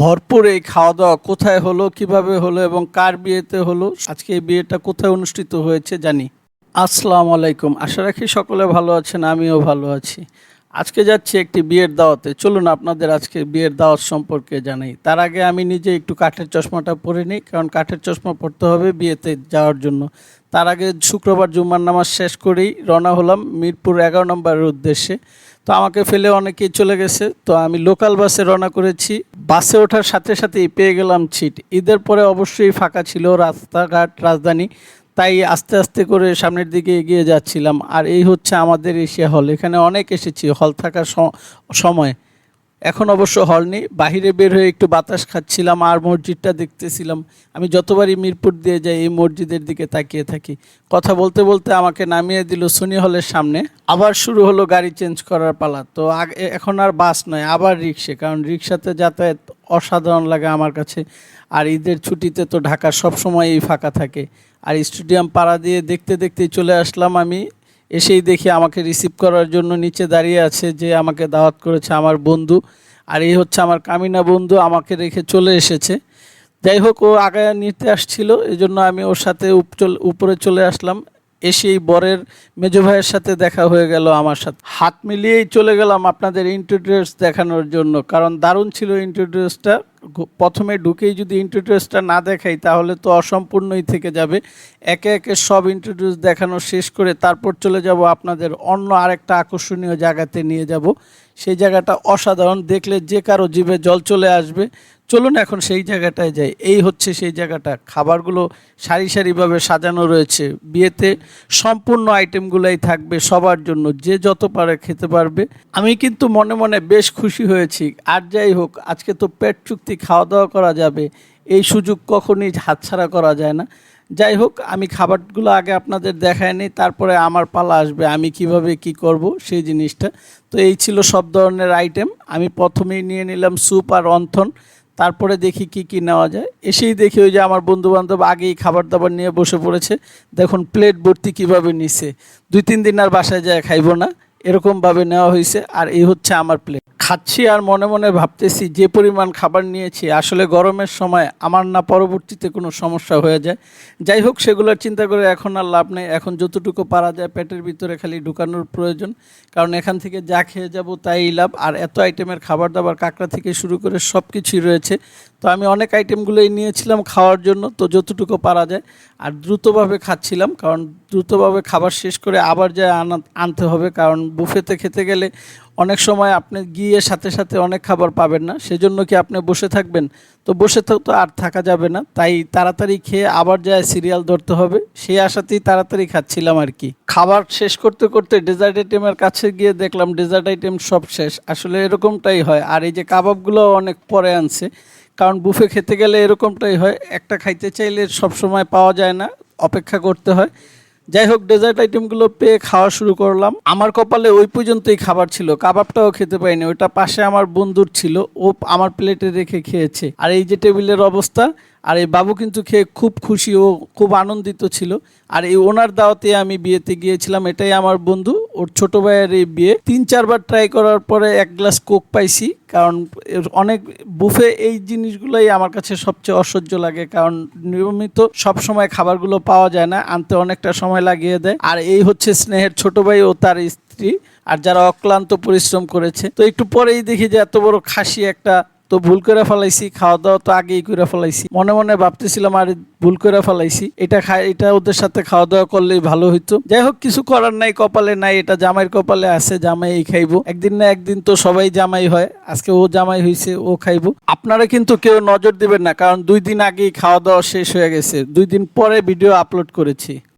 ভরপুর এই খাওয়া দাওয়া কোথায় হলো, কীভাবে হলো এবং কার বিয়েতে হলো, আজকে এই বিয়েটা কোথায় অনুষ্ঠিত হয়েছে জানি। আসসালামু আলাইকুম, আশা রাখি সকলে ভালো আছেন, আমিও ভালো আছি। আজকে যাচ্ছি একটি বিয়ের দাওয়াতে, চলুন আপনাদের আজকে বিয়ের দাওয়াত সম্পর্কে জানাই। তার আগে আমি নিজে একটু কাঠের চশমাটা পরে নিই, কারণ কাঠের চশমা পরতে হবে বিয়েতে যাওয়ার জন্য। তার আগে শুক্রবার জুম্মার নামাজ শেষ করেই রওনা হলাম মিরপুর এগারো নম্বরের উদ্দেশ্যে। তো আমাকে ফেলে অনেকেই চলে গেছে। তো আমি লোকাল বাসে রওনা করেছি। বাসে ওঠার সাথে সাথেই পেয়ে গেলাম ছিট ঈদের পরে অবশ্যই ফাঁকা ছিল রাস্তাঘাট, রাজধানী। তাই আস্তে আস্তে করে সামনের দিকে এগিয়ে যাচ্ছিলাম। আর এই হচ্ছে আমাদের এশিয়া হল এখানে অনেক এসেছি। হল থাকার সময়। এখন অবশ্য হল নেই বাহিরে বের হয়ে একটু বাতাস খাচ্ছিলাম আর মসজিদটা দেখতেছিলাম। আমি যতবারই মিরপুর দিয়ে যাই, এই মসজিদের দিকে তাকিয়ে থাকি। কথা বলতে বলতে আমাকে নামিয়ে দিল সুনি হলের সামনে। আবার শুরু হলো গাড়ি চেঞ্জ করার পালা। তো এখন আর বাস নয়, আবার রিক্সে। কারণ রিক্সাতে যাতায়াত অসাধারণ লাগে আমার কাছে। আর ঈদের ছুটিতে তো ঢাকা সবসময়ই ফাঁকা থাকে। আর স্টেডিয়াম পাড়া দিয়ে দেখতে দেখতেই চলে আসলাম আমি। এসেই দেখি আমাকে রিসিভ করার জন্য নিচে দাঁড়িয়ে আছে যে আমাকে দাওয়াত করেছে আমার বন্ধু। আর এই হচ্ছে আমার কামিনা বন্ধু, আমাকে রেখে চলে এসেছে। যাই হোক, ও আগে নিতে আসছিল এই জন্য আমি ওর সাথে উপ- উপরে চলে আসলাম। এসেই বরের মেজো ভাইয়ের সাথে দেখা হয়ে গেল আমার সাথে। হাত মিলিয়েই চলে গেলাম আপনাদের ইন্ট্রোডিউস দেখানোর জন্য, কারণ দারুণ ছিল ইন্ট্রোডিউসটা প্রথমে ঢুকেই যদি ইন্ট্রোডিউসটা না দেখাই, তাহলে তো অসম্পূর্ণই থেকে যাবে। একে একে সব ইন্ট্রোডিউস দেখানো শেষ করে তারপর চলে যাব আপনাদের অন্য আরেকটা আকর্ষণীয় জায়গাতে নিয়ে যাব। সেই জায়গাটা অসাধারণ, দেখলে যে কারও জীবে জল চলে আসবে। চলুন এখন সেই জায়গাটায় যাই। এই হচ্ছে সেই জায়গাটা। খাবারগুলো সারি সারিভাবে সাজানো রয়েছে। বিয়েতে সম্পূর্ণ আইটেমগুলোই থাকবে সবার জন্য। যে যত পারে খেতে পারবে। আমি কিন্তু মনে মনে বেশ খুশি হয়েছি। আর যাই হোক, আজকে তো পেট চুক্তি খাওয়া দাওয়া করা যাবে? এই সুযোগ কখনই হাতছাড়া করা যায় না। যাই হোক, আমি খাবারগুলো আগে আপনাদের দেখায় নিই তারপরে আমার পালা আসবে, আমি কীভাবে কি করব সেই জিনিসটা। তো এই ছিল সব ধরনের আইটেম আমি প্রথমেই নিয়ে নিলাম স্যুপ আর অন্থন, তারপরে দেখি কি কি নেওয়া যায়। এসেই দেখি ওই যে আমার বন্ধু বান্ধব আগেই খাবার দাবার নিয়ে বসে পড়েছে। দেখুন প্লেট ভর্তি কীভাবে নিছে। দুই, তিন দিন আর বাসায় যায়, খাইবো না। এরকমভাবে নেওয়া হয়েছে আর এই হচ্ছে আমার প্লেট খাচ্ছি আর মনে মনে ভাবতেছি যে পরিমাণ খাবার নিয়েছি, আসলে গরমের সময় আমার না পরবর্তীতে কোনো সমস্যা হয়ে যায়। যাই হোক, সেগুলোর চিন্তা করে এখন আর লাভ নেই। এখন যতটুকু পারা যায় পেটের ভিতরে খালি ঢুকানোর প্রয়োজন। কারণ এখান থেকে যা খেয়ে যাব তাই লাভ। আর এত আইটেমের খাবার দাবার কাঁকড়া থেকে শুরু করে সব কিছুই রয়েছে। তো আমি অনেক আইটেমগুলোই নিয়েছিলাম খাওয়ার জন্য, তো যতটুকু পারা যায়। আর দ্রুতভাবে খাচ্ছিলাম, কারণ দ্রুতভাবে খাবার শেষ করে আবার যায় আনা আনতে হবে। কারণ বুফেতে খেতে গেলে অনেক সময় আপনি গিয়ে সাথে সাথে অনেক খাবার পাবেন না, সেজন্য কি আপনি বসে থাকবেন? তো বসে তো আর থাকা যাবে না, তাই তাড়াতাড়ি খেয়ে আবার যায় সিরিয়াল ধরতে হবে, সেই আশাতেই তাড়াতাড়ি খাচ্ছিলাম আর কি। খাবার শেষ করতে করতে ডেজার্ট আইটেমের কাছে গিয়ে দেখলাম ডেজার্ট আইটেম সব শেষ, আসলে এরকমটাই হয়। আর এই যে কাবাবগুলো অনেক পরে আনছে, কারণ বুফে খেতে গেলে এরকমটাই হয়, একটা খাইতে চাইলে সব সময় পাওয়া যায় না, অপেক্ষা করতে হয়। যাই হোক ডেজার্ট আইটেমগুলো পেয়ে খাওয়া শুরু করলাম। আমার কপালে ওই পর্যন্তই খাবার ছিল, কাবাবটাও খেতে পাইনি। ওটা পাশে আমার বন্ধুর ছিল, ও আমার প্লেটে রেখে খেয়েছে। আর এই যে টেবিলের অবস্থা আর এই বাবু কিন্তু খেয়ে খুব খুশি ও খুব আনন্দিত ছিল। আর এই ওনার দাওয়াতে আমি বিয়েতে গিয়েছিলাম, এটাই আমার বন্ধু। ওর ছোট ভাইয়ের এই বিয়ে। তিন চারবার ট্রাই করার পরে এক গ্লাস কোক পাইছি, কারণ অনেক বুফে এই জিনিসগুলোই আমার কাছে সবচেয়ে অসহ্য লাগে, কারণ নিয়মিত সব সময় খাবারগুলো পাওয়া যায় না, আনতে অনেকটা সময় লাগিয়ে দেয়। আর এই হচ্ছে স্নেহের ছোট ভাই ও তার স্ত্রী, আর যারা অক্লান্ত পরিশ্রম করেছে। তো একটু পরেই দেখি যে এত বড় খাসি একটা তো ভুল করে ফেলাইছি খাওয়া দাওয়া তো আগেই করে ফেলাইছি। মনে মনে ভাবতেছিলাম, আর, ভুল করে ফেলাইছি। এটা খাই, এটা ওদের সাথে খাওয়া দাওয়া করলেই ভালো হইতো। যাই হোক, কিছু করার নাই, কপালে নাই, এটা জামাইয়ের কপালে আছে জামাই খাইবো। একদিন না একদিন তো সবাই জামাই হয়, আজকে ও জামাই হয়েছে ও খাইবো। আপনারা কিন্তু কেউ নজর দিবেন না, কারণ দুই দিন আগেই খাওয়া দাওয়া শেষ হয়ে গেছে। দুই দিন পরে ভিডিও আপলোড করেছি।